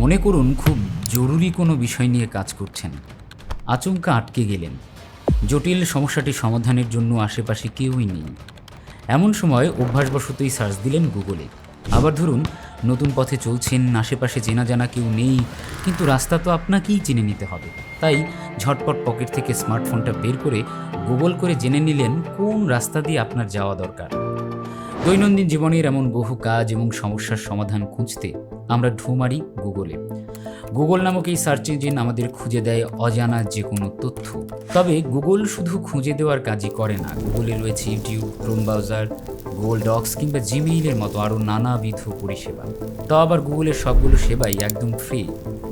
মনে করুন, খুব জরুরি কোনো বিষয় নিয়ে কাজ করছেন। আচমকা আটকে গেলেন। জটিল সমস্যাটি সমাধানের জন্য আশেপাশে কেউই নেই। এমন সময় অভ্যাসবশতই সার্চ দিলেন গুগলে। আবার ধরুন, নতুন পথে চলছেন, আশেপাশে চেনা জানা কেউ নেই, কিন্তু রাস্তা তো আপনাকেই চিনে নিতে হবে। তাই ঝটপট পকেট থেকে স্মার্টফোনটা বের করে গুগল করে জেনে নিলেন কোন রাস্তা দিয়ে আপনার যাওয়া দরকার। দৈনন্দিন জীবনের এমন বহু কাজ এবং সমস্যার সমাধান খুঁজতে আমরা ঢু মারি গুগলে। গুগল নামক এই সার্চ ইঞ্জিন আমাদের খুঁজে দেয় অজানা যে কোনো তথ্য। তবে গুগল শুধু খুঁজে দেওয়ার কাজই করে না। গুগলে রয়েছে YouTube, Chrome browser, Google Docs কিংবা জিমেইলের মতো আরও নানাবিধ পরিষেবা। তাও আবার গুগলের সবগুলো সেবাই একদম ফ্রি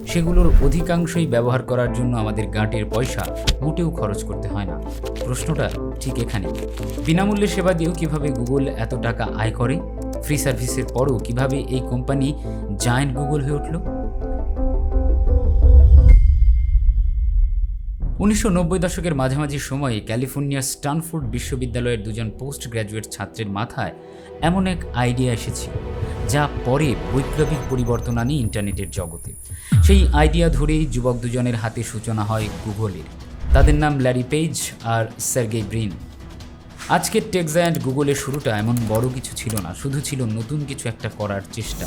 সেগুলোর অধিকাংশই ব্যবহার করার জন্য আমাদের গাঁটের পয়সা মোটেও খরচ করতে হয় না। প্রশ্নটা ঠিক এখানে। বিনামূল্যে সেবা দিয়েও কীভাবে গুগল এত টাকা আয় করে? ফ্রি সার্ভিসের পরও কীভাবে এই কোম্পানি জায়ান্ট গুগল হয়ে উঠল? উনিশশো নব্বই দশকের মাঝামাঝি সময়ে ক্যালিফোর্নিয়ার স্টানফোর্ড বিশ্ববিদ্যালয়ের দুজন পোস্ট গ্র্যাজুয়েট ছাত্রের মাথায় এমন এক আইডিয়া এসেছিল যা পরে বৈপ্লবিক পরিবর্তন আনে ইন্টারনেটের জগতে। সেই আইডিয়া ধরেই যুবক দুজনের হাতে সূচনা হয় গুগলের। তাদের নাম ল্যারি পেজ আর সার্গেই ব্রিন। আজকের টেকজায়ান্ট গুগলের শুরুটা এমন বড় কিছু ছিল না, শুধু ছিল নতুন কিছু একটা করার চেষ্টা।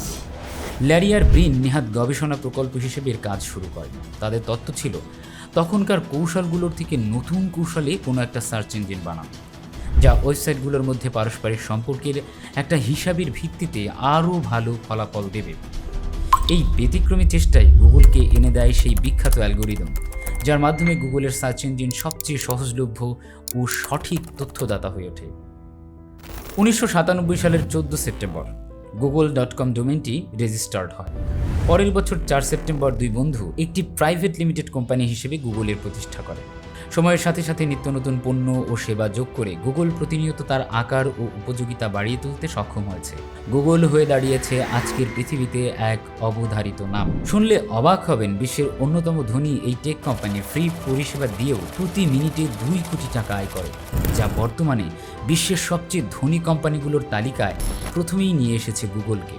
ল্যারি আর ব্রিন নেহাত গবেষণা প্রকল্প হিসেবে এর কাজ শুরু করেন। তাদের তত্ত্ব ছিল, তখনকার কৌশলগুলোর থেকে নতুন কৌশলে কোনো একটা সার্চ ইঞ্জিন বানানো, যা ওয়েবসাইটগুলোর মধ্যে পারস্পরিক সম্পর্কের একটা হিসাবের ভিত্তিতে আরও ভালো ফলাফল দেবে। এই ব্যতিক্রমী চেষ্টায় গুগলকে এনে দেয় সেই বিখ্যাত অ্যালগোরিদম। যার মাধ্যমে গুগলের সার্চ ইঞ্জিন সবচেয়ে সহজলভ্য ও সঠিক তথ্যদাতা হয়ে ওঠে। উনিশশো সাতানব্বই সালের চোদ্দ সেপ্টেম্বর, গুগল ডট কম ডোমেনটি রেজিস্টার্ড হয়। পরের বছর চার সেপ্টেম্বর দুই বন্ধু একটি প্রাইভেট লিমিটেড কোম্পানি হিসেবে গুগলের প্রতিষ্ঠা করে। সময়ের সাথে সাথে নিত্য নতুন পণ্য ও সেবা যোগ করে গুগল প্রতিনিয়ত তার আকার ও উপযোগিতা বাড়িয়ে তুলতে সক্ষম হয়েছে। গুগল হয়ে দাঁড়িয়েছে আজকের পৃথিবীতে এক অবধারিত নাম। শুনলে অবাক হবেন বিশ্বের অন্যতম ধনী এই টেক কোম্পানি ফ্রি পরিষেবা দিয়েও প্রতি মিনিটে দুই কোটি টাকা আয় করে, যা বর্তমানে বিশ্বের সবচেয়ে ধনী কোম্পানিগুলোর তালিকায় প্রথমেই নিয়ে এসেছে গুগলকে।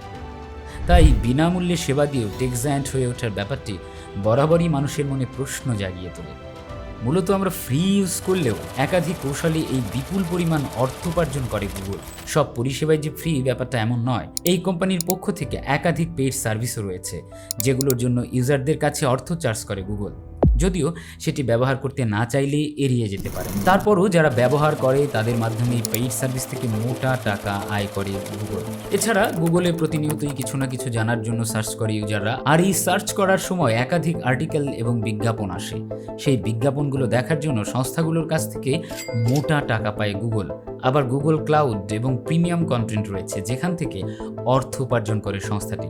তাই বিনামূল্যে সেবা দিয়েও টেকজায়ান্ট হয়ে ওঠার ব্যাপারটি বরাবরই মানুষের মনে প্রশ্ন জাগিয়ে তোলে। মূলত আমরা ফ্রি ইউজ করলেও একাধিক কৌশলে এই বিপুল পরিমাণ অর্থ উপার্জন করে গুগল সব পরিষেবায় যে ফ্রি ব্যাপারটা এমন নয়, এই কোম্পানির পক্ষ থেকে একাধিক পেইড সার্ভিসও রয়েছে, যেগুলোর জন্য ইউজারদের কাছে অর্থ চার্জ করে গুগল যদিও সেটি ব্যবহার করতে না চাইলে এড়িয়ে যেতে পারে তারপরও যারা ব্যবহার করে, তাদের মাধ্যমে পেইড সার্ভিস থেকে মোটা টাকা আয় করে গুগল এছাড়া গুগলে প্রতিনিয়তই কিছু না কিছু জানার জন্য সার্চ করে ইউজাররা আর এই সার্চ করার সময় একাধিক আর্টিকেল এবং বিজ্ঞাপন আসে। সেই বিজ্ঞাপনগুলো দেখার জন্য সংস্থাগুলোর কাছ থেকে মোটা টাকা পায় গুগল আবার গুগল ক্লাউড এবং প্রিমিয়াম কন্টেন্ট রয়েছে, যেখান থেকে অর্থ উপার্জন করে সংস্থাটি।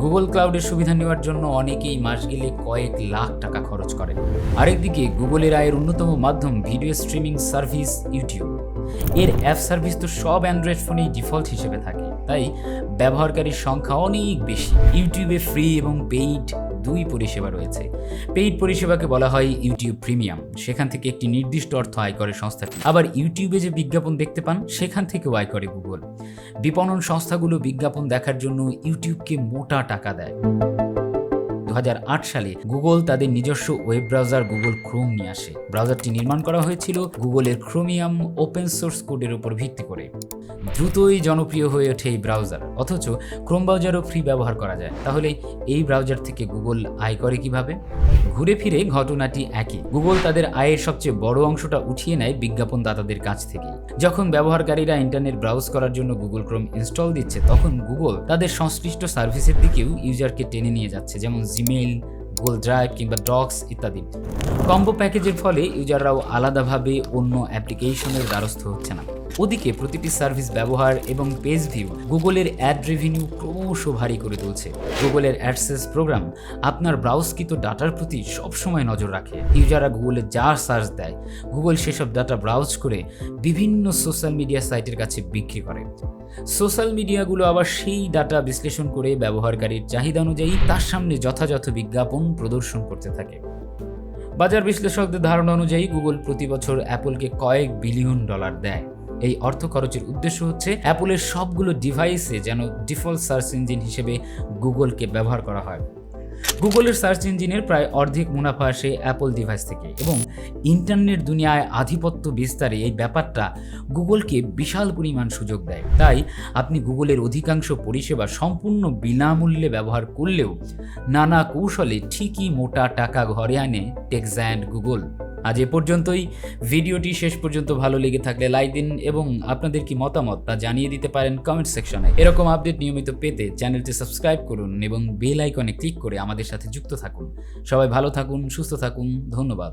গুগল ক্লাউডের সুবিধা নেওয়ার জন্য অনেকেই মাস গেলে কয়েক লাখ টাকা খরচ করে। আরেকদিকে, গুগলের আয়ের অন্যতম মাধ্যম ভিডিও স্ট্রিমিং সার্ভিস ইউটিউব। এর অ্যাপ সার্ভিস তো সব অ্যান্ড্রয়েড ফোনেই ডিফল্ট হিসেবে থাকে। তাই ব্যবহারকারীর সংখ্যা অনেক বেশি। ইউটিউবে ফ্রি এবং পেইড দুই পরিষেবা রয়েছে। পেইড পরিষেবাকে বলা হয় ইউটিউব প্রিমিয়াম। সেখান থেকে একটি নির্দিষ্ট অর্থ আয় করে সংস্থাটি। আবার ইউটিউবে যে বিজ্ঞাপন দেখতে পান, সেখান থেকেও আয় করে গুগল। বিপণন সংস্থাগুলো বিজ্ঞাপন দেখার জন্য ইউটিউবকে মোটা টাকা দেয়। সালে গুগল তাদের নিজস্ব ওয়েব ব্রাউজার গুগল ক্রোম নিয়ে আসে। ব্রাউজারটি নির্মাণ করা হয়েছিল গুগলের ক্রোমিয়াম ওপেন সোর্স কোডের উপর ভিত্তি করে। দ্রুতই জনপ্রিয় হয়ে ওঠে এই ব্রাউজার। অথচ ক্রোম ব্রাউজারও ফ্রি ব্যবহার করা যায়। তাহলে এই ব্রাউজার থেকে গুগল আয় করে কীভাবে? ঘুরে ফিরে ঘটনাটি একই। গুগল তাদের আয়ের সবচেয়ে বড় অংশটা উঠিয়ে নেয় বিজ্ঞাপন দাতাদের কাছ থেকে যখন ব্যবহারকারীরা ইন্টারনেট ব্রাউজ করার জন্য গুগল ক্রোম ইনস্টল দিচ্ছে, তখন গুগল তাদের সংশ্লিষ্ট সার্ভিসের দিকেও ইউজারকে টেনে নিয়ে যাচ্ছে, যেমন জিমেইল গুগল ড্রাইভ কিংবা ডক্স ইত্যাদি। কম্বো প্যাকেজের ফলে ইউজাররাও আলাদাভাবে অন্য অ্যাপ্লিকেশনের দ্বারস্থ হচ্ছে না। ওদিকে প্রতিটি সার্ভিস ব্যবহার এবং পেজ ভিউ গুগলের অ্যাড রেভিনিউ ক্রমশ ভারী করে তুলছে। গুগলের অ্যাডসেস প্রোগ্রাম আপনার ব্রাউজকৃত ডাটার প্রতি সবসময় নজর রাখে। ইউজাররা গুগলে যা সার্চ দেয়, গুগল সেসব ডাটা ব্রাউজ করে বিভিন্ন সোশ্যাল মিডিয়া সাইটের কাছে বিক্রি করে। সোশ্যাল মিডিয়াগুলো আবার সেই ডাটা বিশ্লেষণ করে ব্যবহারকারীর চাহিদা অনুযায়ী তার সামনে যথাযথ বিজ্ঞাপন প্রদর্শন করতে থাকে। বাজার বিশ্লেষকদের ধারণা অনুযায়ী গুগল প্রতি বছর অ্যাপলকে কয়েক বিলিয়ন ডলার দেয়। এই অর্থ খরচের উদ্দেশ্য হচ্ছে অ্যাপলের সবগুলো ডিভাইসে যেন ডিফল্ট সার্চ ইঞ্জিন হিসেবে গুগলকে ব্যবহার করা হয়। গুগলের সার্চ ইঞ্জিনের প্রায় অর্ধেক মুনাফা আসে অ্যাপল ডিভাইস থেকে এবং ইন্টারনেট দুনিয়ায় আধিপত্য বিস্তারে এই ব্যাপারটা গুগলকে বিশাল পরিমাণ সুযোগ দেয়। তাই আপনি গুগলের অধিকাংশ পরিষেবা সম্পূর্ণ বিনামূল্যে ব্যবহার করলেও নানা কৌশলে ঠিকই মোটা টাকা ঘরে আনে টেক্সান্ড গুগল। আজ এ পর্যন্তই। ভিডিওটি শেষ পর্যন্ত ভালো লেগে থাকলে লাইক দিন এবং আপনাদের কি মতামত তা জানিয়ে দিতে পারেন কমেন্ট সেকশনে এরকম আপডেট নিয়মিত পেতে চ্যানেলটি সাবস্ক্রাইব করুন এবং বেল আইকনে ক্লিক করে আমাদের সাথে যুক্ত থাকুন। সবাই ভালো থাকুন, সুস্থ থাকুন, ধন্যবাদ।